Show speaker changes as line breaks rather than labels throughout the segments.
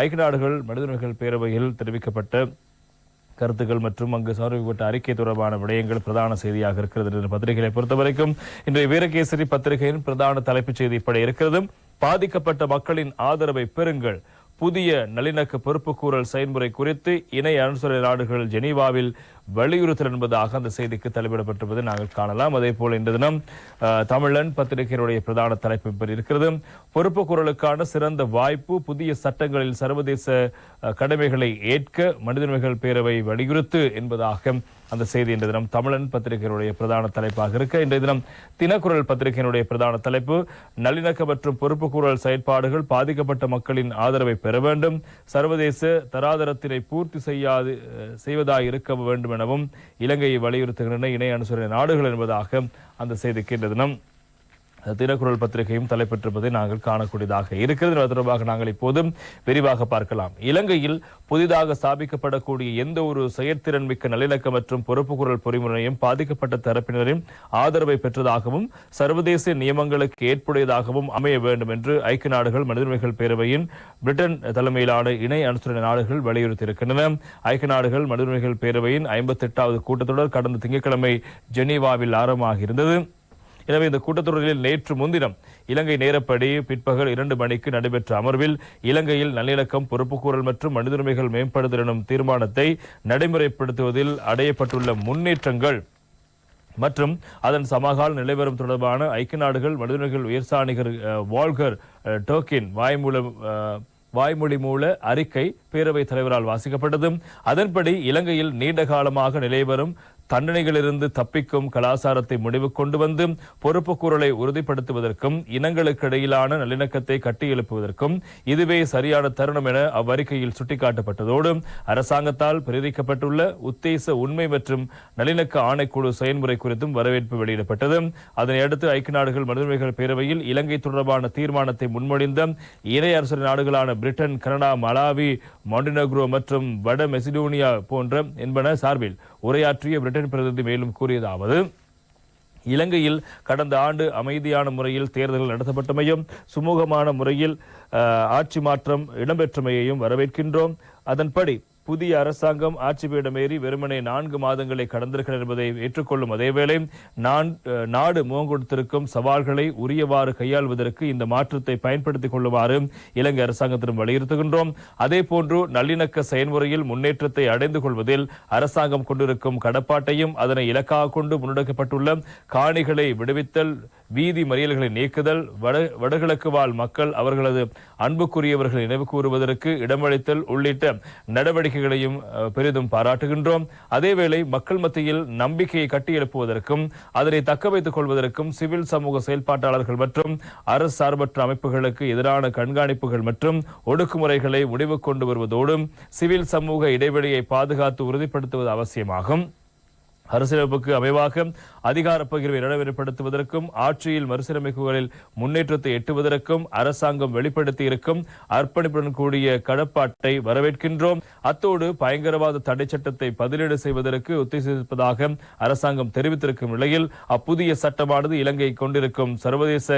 ஐக்கிய நாடுகள் மனித உரிமைகள் பேரவையில் தெரிவிக்கப்பட்ட கருத்துக்கள் மற்றும் அங்கு சமர்ப்பிக்கப்பட்ட அறிக்கை தொடர்பான விடயங்கள் பிரதான செய்தியாக இருக்கிறது என்ற பத்திரிகைகளை பொறுத்தவரைக்கும் இன்றைய வீரகேசரி பத்திரிகையின் பிரதான தலைப்புச் செய்தி இப்படி இருக்கிறது. பாதிக்கப்பட்ட மக்களின் ஆதரவை பெறுங்கள். புதிய நல்லிணக்க பொறுப்புக்கூறல் செயல்முறை குறித்து இணை அனுசரணை நாடுகள் ஜெனீவாவில் வலியுறுத்தல் என்பதாக அந்த செய்திக்கு தலைவிடப்பட்டிருப்பதை நாங்கள் காணலாம். அதே போல் இந்த தினம் தமிழன் பத்திரிகையினுடைய பிரதான தலைப்பு இருக்கிறது. இருக்கிறது குரலுக்கான சிறந்த வாய்ப்பு புதிய சட்டங்களில் சர்வதேச கடமைகளை ஏற்க மனித பேரவை வலியுறுத்து என்பதாக அந்த செய்தி இன்றைய தினம் தமிழன் பத்திரிகையினுடைய பிரதான தலைப்பாக இருக்க. இன்றைய தினம் தினக்குரல் பத்திரிகையினுடைய பிரதான தலைப்பு நல்லிணக்க மற்றும் பொறுப்புக்கூறல் செயற்பாடுகள் பாதிக்கப்பட்ட மக்களின் ஆதரவை பெற வேண்டும். சர்வதேச தராதரத்தினை பூர்த்தி செய்யாது செய்வதாக செய்வதாய் இருக்க வேண்டும் எனவும் இலங்கையை வலியுறுத்துகின்றன இணை அனுசரணை நாடுகள் என்பதாக அந்த செய்திக்கு இன்றைய தினம் தினக்குரல் பத்திரிகையும் தலைப்பெற்றிருப்பதை நாங்கள் காணக்கூடியதாக இருக்கிறது. தொடர்பாக நாங்கள் இப்போதும் விரிவாக பார்க்கலாம். இலங்கையில் புதிதாக ஸ்தாபிக்கப்படக்கூடிய எந்த ஒரு செயற்திறன் மிக்க நல்லிணக்க மற்றும் பொறுப்பு குரல் பொறிமுறையும் பாதிக்கப்பட்ட தரப்பினரின் ஆதரவை பெற்றதாகவும் சர்வதேச நியமங்களுக்கு ஏற்புடையதாகவும் அமைய வேண்டும் என்று ஐக்கிய நாடுகள் மனித உரிமைகள் பேரவையின் பிரிட்டன் தலைமையிலான இணை அனுசரணை நாடுகள் வலியுறுத்தியிருக்கின்றன. ஐக்கிய நாடுகள் மனித உரிமைகள் பேரவையின் ஐம்பத்தி எட்டாவது கூட்டத்தொடர் கடந்த திங்கட்கிழமை ஜெனீவாவில் ஆரம்பமாக இருந்தது எனவே இந்த கூட்டத்தொடரில் நேற்று முன்தினம் இலங்கை நேரப்படி பிற்பகல் இரண்டு மணிக்கு நடைபெற்ற அமர்வில் இலங்கையில் நல்லிணக்கம் பொறுப்புக்கூறல் மற்றும் மனிதுரிமைகள் மேம்படுதல் எனும் தீர்மானத்தை நடைமுறைப்படுத்துவதில் அடையப்பட்டுள்ள முன்னேற்றங்கள் மற்றும் அதன் சமகால நிலைவரும் தொடர்பான ஐக்கிய நாடுகள் மனிதர்கள் உயர்சாணிகர் வால்கர் டோக்கின் வாய்மூலம் அஹ், வாய்மொழி மூல அறிக்கை பேரவைத் தலைவரால் வாசிக்கப்பட்டது. அதன்படி இலங்கையில் நீண்ட காலமாக நிலைவரும் தண்டனைகளிலிருந்து தப்பிக்கும் கலாசாரத்தை முடிவு கொண்டு வந்து பொறுப்புக்கூறலை உறுதிப்படுத்துவதற்கும் இனங்களுக்கு இடையிலான நல்லிணக்கத்தை கட்டியெழுப்புவதற்கும் இதுவே சரியான தருணம் என அவ்வறிக்கையில் சுட்டிக்காட்டப்பட்டதோடு அரசாங்கத்தால் பிரதிக்கப்பட்டுள்ள உத்தேச உண்மை மற்றும் நல்லிணக்க ஆணைக்குழு செயல்முறை குறித்தும் வரவேற்பு வெளியிடப்பட்டது. அதனையடுத்து ஐக்கிய நாடுகள் மனிதர்கள் பேரவையில் இலங்கை தொடர்பான தீர்மானத்தை முன்மொழிந்த இணைய அரசு நாடுகளான பிரிட்டன் கனடா மலாவி மாண்டினக்ரோ மற்றும் வட மெசிடோனியா போன்ற என்பன சார்பில் உரையாற்றிய பிரிட்டன் பிரதிநிதி மேலும் கூறியதாவது இலங்கையில் கடந்த ஆண்டு அமைதியான முறையில் தேர்தல்கள் நடத்தப்பட்டமையும் சுமூகமான முறையில் ஆட்சி மாற்றம் இடம்பெற்றமையையும் வரவேற்கின்றோம். அதன்படி புதிய அரசாங்கம் ஆட்சி பீடமேறி வெறுமனே நான்கு மாதங்களை கடந்திருக்கிறது என்பதை ஏற்றுக்கொள்ளும் அதேவேளை நான் நாடு முகம் கொடுத்திருக்கும் சவால்களை உரியவாறு கையாள்வதற்கு இந்த மாற்றத்தை பயன்படுத்திக் கொள்ளுமாறு இலங்கை அரசாங்கத்திடம் வலியுறுத்துகின்றோம். அதே போன்று நல்லிணக்க செயல்முறையில் முன்னேற்றத்தை அடைந்து கொள்வதில் அரசாங்கம் கொண்டிருக்கும் கடப்பாட்டையும் அதனை இலக்காக கொண்டு முன்னெடுக்கப்பட்டுள்ள காணிகளை விடுவித்தல் வீதி மறியல்களை நீக்குதல் வட வடகிழக்கு வாழ் மக்கள் அவர்களது அன்புக்குரியவர்களை நினைவு கூறுவதற்கு இடமளித்தல் உள்ளிட்ட நடவடிக்கை நடவடிக்கைகளையும் பெரிதும் பாராட்டுகின்றோம். அதேவேளை மக்கள் மத்தியில் நம்பிக்கையை கட்டியெழுப்புவதற்கும் அதனை தக்க வைத்துக் கொள்வதற்கும் சிவில் சமூக செயல்பாட்டாளர்கள் மற்றும் அரசு சார்பற்ற அமைப்புகளுக்கு எதிரான கண்காணிப்புகள் மற்றும் ஒடுக்குமுறைகளை முடிவு கொண்டு வருவதோடும் சிவில் சமூக இடைவெளியை பாதுகாத்து உறுதிப்படுத்துவது அவசியமாகும். அரசியலமைப்புக்கு அமைவாக அதிகார பகிர்வை நடைமுறைப்படுத்துவதற்கும் ஆட்சியில் மறுசீரமைப்புகளில் முன்னேற்றத்தை எட்டுவதற்கும் அரசாங்கம் வெளிப்படுத்தி இருக்கும் அர்ப்பணிப்புடன் கூடிய கடப்பாட்டை வரவேற்கின்றோம். அத்தோடு பயங்கரவாத தடை சட்டத்தை பதிலீடு செய்வதற்கு உத்தேசித்திருப்பதாக அரசாங்கம் தெரிவித்திருக்கும் நிலையில் அப்புதிய சட்டமானது இலங்கை கொண்டிருக்கும் சர்வதேச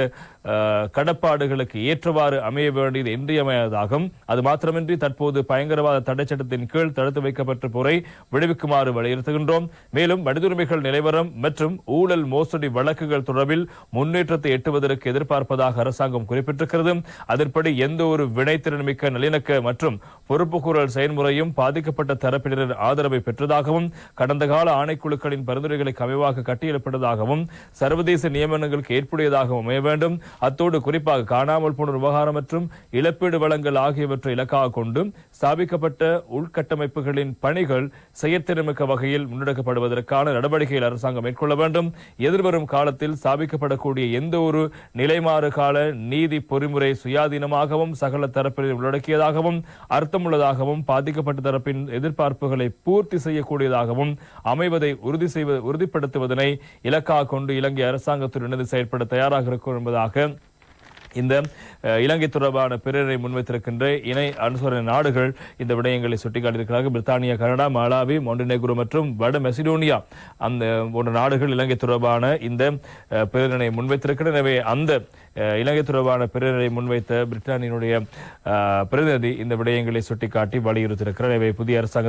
கடப்பாடுகளுக்கு ஏற்றவாறு அமைய வேண்டியது இன்றியமையாததாகும். அது மாத்திரமின்றி தற்போது பயங்கரவாத தடை சட்டத்தின் கீழ் தடுத்து வைக்கப்பட்ட போரை விடுவிக்குமாறு வலியுறுத்துகின்றோம். மேலும் மேலும் மனிதுரிமைகள் நிலைவரம் மற்றும் ஊழல் மோசடி வழக்குகள் தொடர்பில் முன்னேற்றத்தை எட்டுவதற்கு எதிர்பார்ப்பதாக அரசாங்கம் குறிப்பிட்டிருக்கிறது. அதன்படி எந்த ஒரு வினைத்திறன்மிக்க நல்லிணக்க மற்றும் பொறுப்புக்கூறல் செயல்முறையும் பாதிக்கப்பட்ட தரப்பினரின் ஆதரவை பெற்றதாகவும் கடந்த கால ஆணைக்குழுக்களின் பரிந்துரைகளுக்கு அமைவாக கட்டியெழுப்பட்டதாகவும் சர்வதேச நியமனங்களுக்கு ஏற்புடையதாகவும் அமைய வேண்டும். அத்தோடு குறிப்பாக காணாமல் போன விவகாரம் மற்றும் இழப்பீடு வழங்கல் ஆகியவற்றை இலக்காக கொண்டு ஸ்தாபிக்கப்பட்ட உள்கட்டமைப்புகளின் பணிகள் செயற்திறமிக்க வகையில் முன்னெடுக்கப்படுவதற்கு அதற்கான நடவடிக்கைகள் அரசாங்கம் மேற்கொள்ள வேண்டும். எதிர்வரும் காலத்தில் ஸ்தாபிக்கப்படக்கூடிய எந்த ஒரு நிலைமாறு கால நீதி பொறிமுறை சுயாதீனமாகவும் சகல தரப்பினர் உள்ளடக்கியதாகவும் அர்த்தமுள்ளதாகவும் பாதிக்கப்பட்ட தரப்பின் எதிர்பார்ப்புகளை பூர்த்தி செய்யக்கூடியதாகவும் அமைவதை உறுதி செய்வது உறுதிப்படுத்துவதனை இலக்காக கொண்டு இலங்கை அரசாங்கத்துடன் இணைந்து செயற்பட தயாராக இருக்கும் என்பதாக இந்த இலங்கை தொடர்பான பிறரை முன்வைத்திருக்கின்ற இணை அனுசரணை நாடுகள் இந்த விடயங்களை சுட்டிக்காட்டியிருக்கிறார்கள். பிரித்தானியா கனடா மாலாவி மொண்டினேகுரு மற்றும் வட மெசிடோனியா அந்த போன்ற நாடுகள் இலங்கை தொடர்பான இந்த பிறரினை முன்வைத்திருக்கின்றன. எனவே அந்த இலங்கை தொடர்பான பிறரை முன்வைத்த பிரிட்டானியினுடைய பிரதிநிதி இந்த விடயங்களை சுட்டிக்காட்டி வலியுறுத்தியிருக்கிறார். எனவே புதிய அரசாங்க